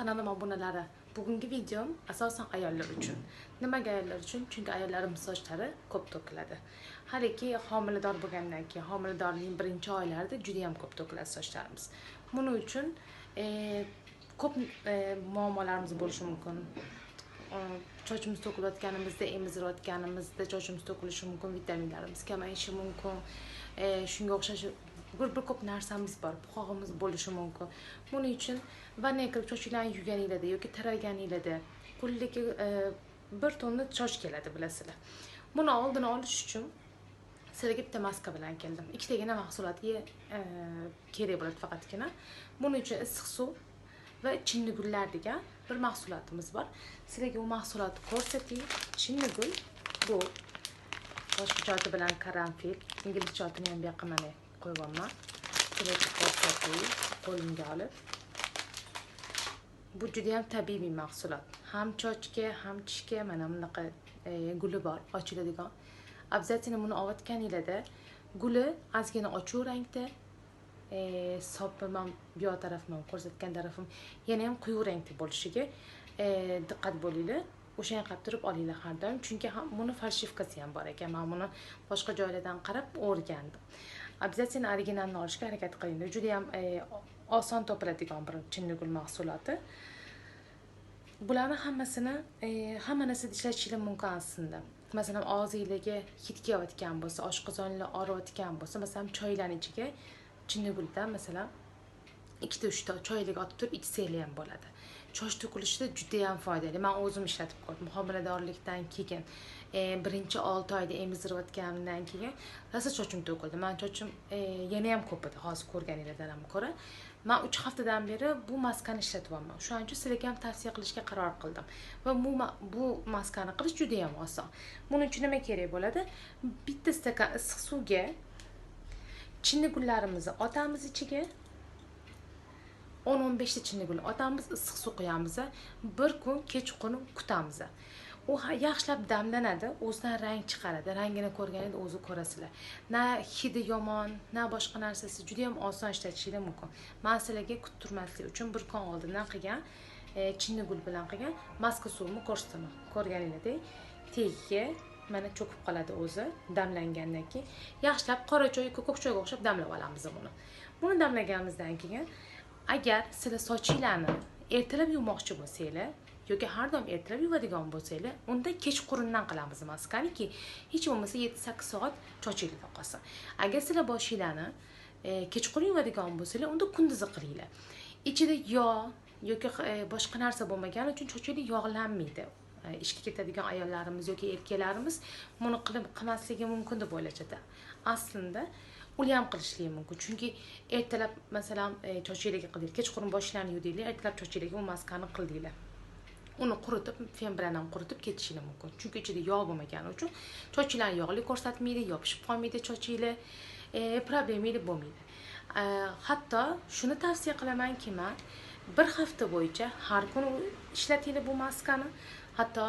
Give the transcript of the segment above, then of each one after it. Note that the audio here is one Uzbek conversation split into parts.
kanalim obunalari bugungi videom asosan ayollar uchun. Nimaga ayollar uchun? Chunki ayollarimiz sochlari ko'p to'kiladi. Haligi homilador bo'lgandan keyin homiladorlikning birinchi oylarida juda yam ko'p to'kiladi sochlarimiz buning uchun e, ko'p e, muammolarimiz bo'lishi mumkin. Sochimiz to'kilayotganimizda emizirayotganimizda sochimiz to'kilishi mumkin vitaminlarimiz kamayishi mumkin. E, shunga o'xshash bir bir ko'p narsamiz bor bog'imiz bo'lishi mumkin. Buning uchun vannaga kirib sochinglarni yuvganinglarda yoki taraganinglarda kunlik e, bir tonna soch keladi bilasizlar. Buni oldini olish uchun sizlarga bitta maska bilan keldim. Ikkitagina mahsulotga e, kerak bo'ladi faqatgina. Buning uchun issiq suv va chinnigullar degan bir mahsulotimiz bor. Sizlarga u mahsulotni ko'rsating chinnigul bu boshqa choti bilan karanfil inglizcha otini ham bu yoqqa mana qo'yibman sizlarga qo'limga olib. Bu judayam tabiiy mahsulot. Ham chochga ham tishga mana bunaqa e, guli bor ochiladigan. Обязательно buni olayotganinglarda guli ozgina ochuv rangda e, sopi man bu yoq tarafman ko'rsatgan tarafim yana ham quyuq rangda bo'lishiga e, diqqat bo'linglar. O'shanga qarab turib olinglar har doim chunki ham buni falshivkasi ham bor ekan. Man buni boshqa joylardan qarab o'rgandim. Обязательно originalni olishga harakat qilinglar judayam oson topiladigan bir chinnigul mahsuloti bularni hammasini hamma narsada ishlatishinglar mumkin aslida masalan og'zinglarga hid kelayotgan bo'lsa oshqozoninglar og'riyotgan bo'lsa masalan choylarni ichiga chinniguldan masalan ikkita uchta choylik otib turib ichsanglar ham bo'ladi soch to'kilishida judayam foydali. Man o'zim ishlatib ko'rdim homiladorlikdan keyin e, birinchi olti oyda emizdirayotganimdan keyin rosa chochim to'kildi. Mani chochim e, yana ham ko'p edi. Hozir ko'rganinglardan ham ko'ra. Man uch haftadan beri bu maskani ishlatyapman. Shuning uchun sizlarga ham tavsiya qilishga qaror qildim. Va bu bu maskani qilish juda yam oson. Buning uchun nima kerak bo'ladi? Bitta stakan issiq suvga chinnigullarimizni otamiz ichiga o'n o'n beshta chinnigulni otamiz issiq suv quyamiz bir kun kechqurun kutamiz u yaxshilab damlanadi o'zidan rang chiqaradi. Rangini ko'rganingda o'zi ko'rasizlar. Na hidi yomon na boshqa narsasi juda yam oson ishlatishinglar mumkin. Man sizlarga kuttirmaslik uchun bir kun oldindan qilgan? E, Chinnigul bilan qilgan maska suvimni ko'rsataman. Ko'rganinglardek tagiga mana cho'kib qoladi o'zi damlangandan keyin. Yaxshilab qora choy ko'k choyga o'xshab damlab olamiz buni. Buni damlaganimizdan keyin agar sizlar sochinglarni ertalab yuvmoqchi bo'lsanglar yoki har doim ertalab yuvadigan bo'lsanglar unda kechqurundan qilamiz maskaniki. Hech bo'lmasa yetti sakkiz soat sochinglarda qolsin. Agar sizlar boshinglarni e, kechqurun yuvadigan bo'lsanglar unda kunduzi qilinglar. Ichida yog' yoki e, boshqa narsa bo'lmagani uchun sochinglar yog'lanmaydi. E, ishga ketadigan ayollarimiz yoki erkaklarimiz buni qilib qilmasligi mumkin deb o'ylashadi. Aslida uliyam ham qilishligi mumkin. Chunki ertalab masalan e, chochiylarga qildinglar kechqurun boshinglarni yuvdinglar ertalab chochiylarga u maskani qildinglar uni quritib fen bilan ham quritib ketishingiz mumkin. Chunki ichida yog' bo'lmagani uchun chochinglarni yog'li ko'rsatmaydi yopishib qolmaydi chochinglar e, problemanglar bo'lmaydi. E, hatto shuni tavsiya qilamanki man bir hafta bo'yicha har kuni ishlatinglar bu maskani. Hatto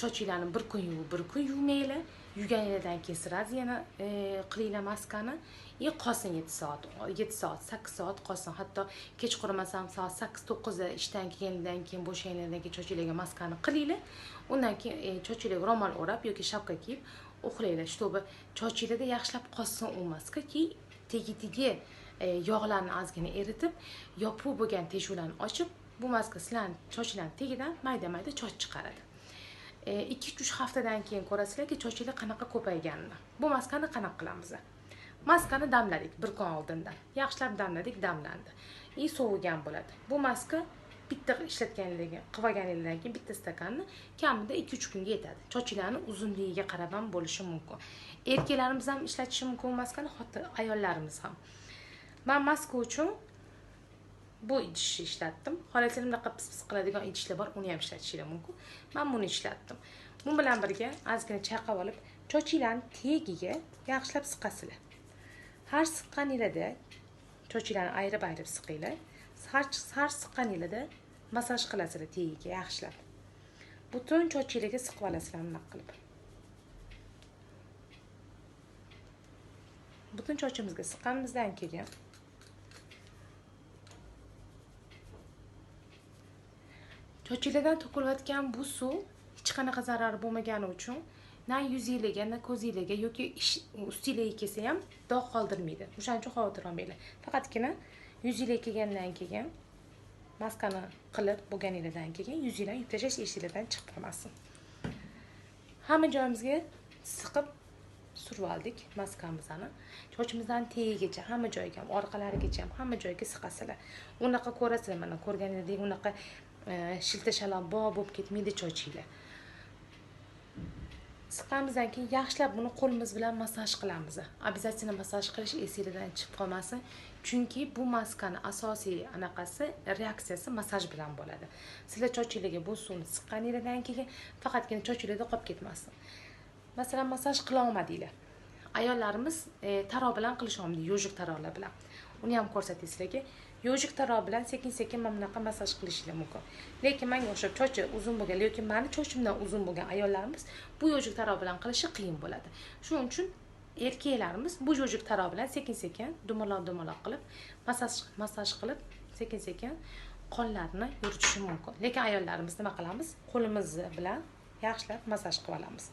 chochinglarni bir kun yuvib bir kun yuvmanglar yuganingdan keyin сразу yana e, qilinglar maskani и e, qolsin yetti soat yetti soat sakkiz soat qolsin. Hatto kech masalan soat sakkiz to'qqizda ishdan kelgandan keyin bo'shaganinglardan keyin sochinglarga maskani qilinglar. Undan keyin e, ro'mol o'rab yoki shapka kiyib uxlanglar чтобы sochinglarda yaxshilab qolsin u maska keyin tagidagi e, yog'larni ozgina eritib yopiq bo'lgan teshuvlarni ochib bu maska sizlarni sochlarni tagidan mayda mayda choch chiqaradi. Ikki uch haftadan keyin ko'rasizlarki sochinglar qanaqa ko'payganini bu maskani qanaqa qilamiz? Maskani damladik bir kun oldindan yaxshilab damladik damlandi. И sovigan bo'ladi. Bu maska bitta ishlatganligi qilib keyin bitta stakanni kamida ikki uch kunga yetadi. Sochinglarni uzunligiga qarab ham bo'lishi mumkin. Erkaklarimiz ham ishlatishi mumkin bu maskani hatto ayollarimiz ham. Man maska uchun bu idishni ishlatdim xohlasangiz bunaqa pis pis qiladigan idishlar bor uni ham ishlatishinglar mumkin. Man buni ishlatdim. Bu bilan birga ozgina chayqab olib chochinglarni tagiga yaxshilab siqasizlar. Har siqqaninglarda chochinglarni ayirib ayirib siqinglar. Har har siqqaninglarda massaj qilasizlar tagiga yaxshilab. Butun chochinglarga siqib olasizlar bunaqa qilib. Butun chochimizga siqqanimizdan keyin cho'chillardan to'kilayotgan bu suv hech qanaqa zarari bo'lmagani uchun na yuzinglarga na ko'zinglarga yoki ustinglarga kelsa ham dog' qoldirmaydi. O'shaning uchun xavotir olmanglar faqatgina yuzinglarga kelgandan keyin maskani qilib bo'lganinglardan keyin yuzinglarni yuvib tashlash eshiklardan chiqib qolmasin. Hamma joyimizga siqib surib oldik maskamizni sochimizdan tagigacha hamma joyiga ham orqalarigacha ham hamma joyiga siqasizlar unaqa ko'rasizlar mana ko'rganingizdek unaqa shilta shalabbo bo'lib ketmaydi chochinglar siqqanimizdan keyin yaxshilab buni qo'limiz bilan massaj qilamiz обязательно massaj qilish esinglardan chiqib qolmasin chunki bu maskani asosiy anaqasi reaksiyasi massaj bilan bo'ladi sizlar chochinglarga bu suvni siqqaninglardan keyin faqatgina chochinglarda qolib ketmasin masalan massaj qilolmadinglar ayollarimiz e, taro bilan qilisholmaydi yojik tarolar bilan uni ham ko'rsatay sizlarga yojik taroq bilan sekin sekin mana bunaqa massaj qilishinglar mumkin. Lekin manga o'xshab chochi uzun bo'lgan yoki mani chochimdan uzun bo'lgan ayollarimiz bu yojik taroq bilan qilishi qiyin bo'ladi. Shuning uchun erkaklarimiz bu yojik taroq bilan sekin sekin dumaloq dumaloq qilib massaj massaj qilib sekin sekin qonlarni yuritishi mumkin. Lekin ayollarimiz nima qilamiz? Qo'limiz bilan yaxshilab massaj qilib olamiz.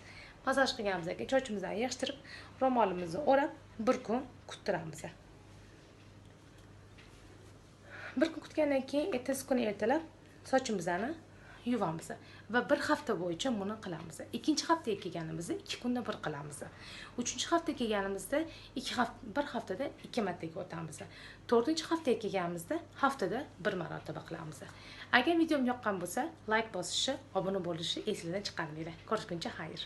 Massaj qilganimizdan keyin chochimizni yig'ishtirib ro'molimizni o'rab bir kun kuttiramiz. Bir kun kutgandan keyin ertasi kuni ertalab sochimizni yuvamiz va bir hafta bo'yicha buni qilamiz. Ikkinchi haftaga kelganimizda ikki kunda bir qilamiz. Uchinchi hafta kelganimizda ikki hafta bir haftada ikki martaga o'tamiz. To'rtinchi haftaga kelganimizda haftada bir marotaba qilamiz. Agar videom yoqqan bo'lsa layk bosishni obuna bo'lishni esingizdan chiqarmanglar ko'rishguncha xayr.